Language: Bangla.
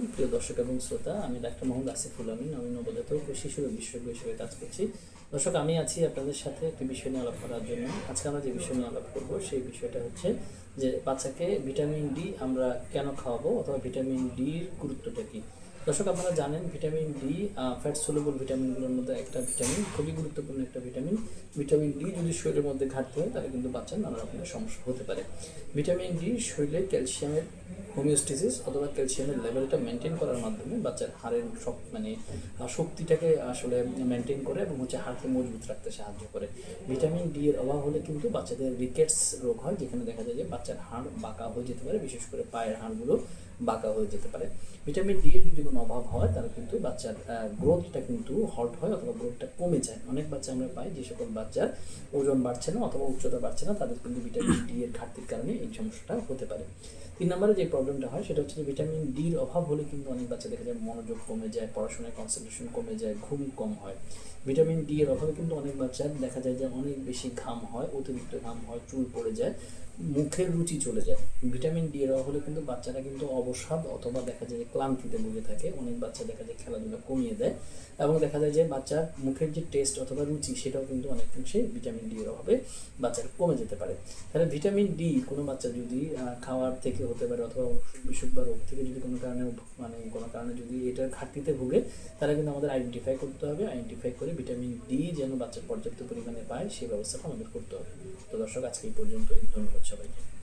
আলাইকুম প্রিয় দর্শক এবং শ্রোতা, আমি ডাক্তার মোহাম্মদ আসিফুল আমিন আমি নবজাতক ও শিশু রোগ বিশেষজ্ঞ হিসেবে কাজ করছি। দর্শক, আমি আছি আপনাদের সাথে একটি বিষয় নিয়ে আলাপ করার জন্য। আজকে আমরা যে বিষয় নিয়ে আলাপ করব, সেই বিষয়টা হচ্ছে যে বাচ্চাকে ভিটামিন ডি আমরা কেন খাওয়াবো অথবা ভিটামিন ডির গুরুত্বটা কী? দর্শক, আপনারা জানেন ভিটামিন ডি ফ্যাট সোলেবল ভিটামিনগুলোর মধ্যে একটা ভিটামিন, খুবই গুরুত্বপূর্ণ একটা ভিটামিন। ভিটামিন ডি যদি শরীরের মধ্যে ঘাটতি হয়, তাহলে কিন্তু বাচ্চার নানা রকমের সমস্যা হতে পারে। ভিটামিন ডি শরীরে ক্যালসিয়ামের হোমিওস্টেসিস অথবা ক্যালসিয়ামের লেভেলটা মেনটেন করার মাধ্যমে বাচ্চার হাড়ের সব মানে শক্তিটাকে আসলে মেনটেন করে এবং হচ্ছে হাড়কে মজবুত রাখতে সাহায্য করে। ভিটামিন ডি এর অভাব হলে কিন্তু বাচ্চাদের রিকেটস রোগ হয়, যেখানে দেখা যায় যে বাচ্চার হাড় বাঁকা হয়ে যেতে পারে, বিশেষ করে পায়ের হাড়গুলো। বাঁকা হয়ে যেতে পারে। ভিটামিন ডি এর যদি কোনো অভাব হয়, তাহলে কিন্তু বাচ্চার গ্রোথটা কিন্তু হল্ট হয় অথবা গ্রোথটা কমে যায়। অনেক বাচ্চা আমরা পাই যে সকল বাচ্চার ওজন বাড়ছে না অথবা উচ্চতা বাড়ছে না, তাদের কিন্তু ভিটামিন ডি এর ঘাটতির কারণে এই সমস্যাটা হতে পারে। তিন নম্বরে যে প্রবলেমটা হয়, সেটা হচ্ছে যে ভিটামিন ডির অভাব হলে কিন্তু অনেক বাচ্চা দেখা যায় মনোযোগ কমে যায়, পড়াশোনায় কনসেন্ট্রেশন কমে যায়, ঘুম কম হয়। ভিটামিন ডি এর অভাবে কিন্তু অনেক বাচ্চার দেখা যায় যে অনেক বেশি ঘাম হয়, অতিরিক্ত ঘাম হয়, চুল পড়ে যায়। মুখের রুচি চলে যায়। ভিটামিন ডি এর অভাব কিন্তু বাচ্চারা কিন্তু অবসাদ অথবা দেখা যায় যে ক্লান্তিতে ভুগে থাকে। অনেক বাচ্চা দেখা যায় খেলাধুলা কমিয়ে দেয় এবং দেখা যায় যে বাচ্চার মুখের যে টেস্ট অথবা রুচি সেটাও কিন্তু অনেকাংশে ভিটামিন ডি এর অভাবে বাচ্চার কমে যেতে পারে। তাহলে ভিটামিন ডি কোনো বাচ্চা যদি খাওয়ার থেকে হতে পারে অথবা বিসুখ বা রোগ থেকে যদি কোনো কারণে মানে কোনো কারণে যদি এটার ঘাটতিতে ভুগে তাহলে কিন্তু আমাদের আইডেন্টিফাই করতে হবে। আইডেন্টিফাই করে ভিটামিন ডি যেন বাচ্চার পর্যাপ্ত পরিমাণে পায় সেই ব্যবস্থাটা আমাদের করতে হবে। তো দর্শক আজকে এই পর্যন্তই। ধন্যবাদ সবাইকে।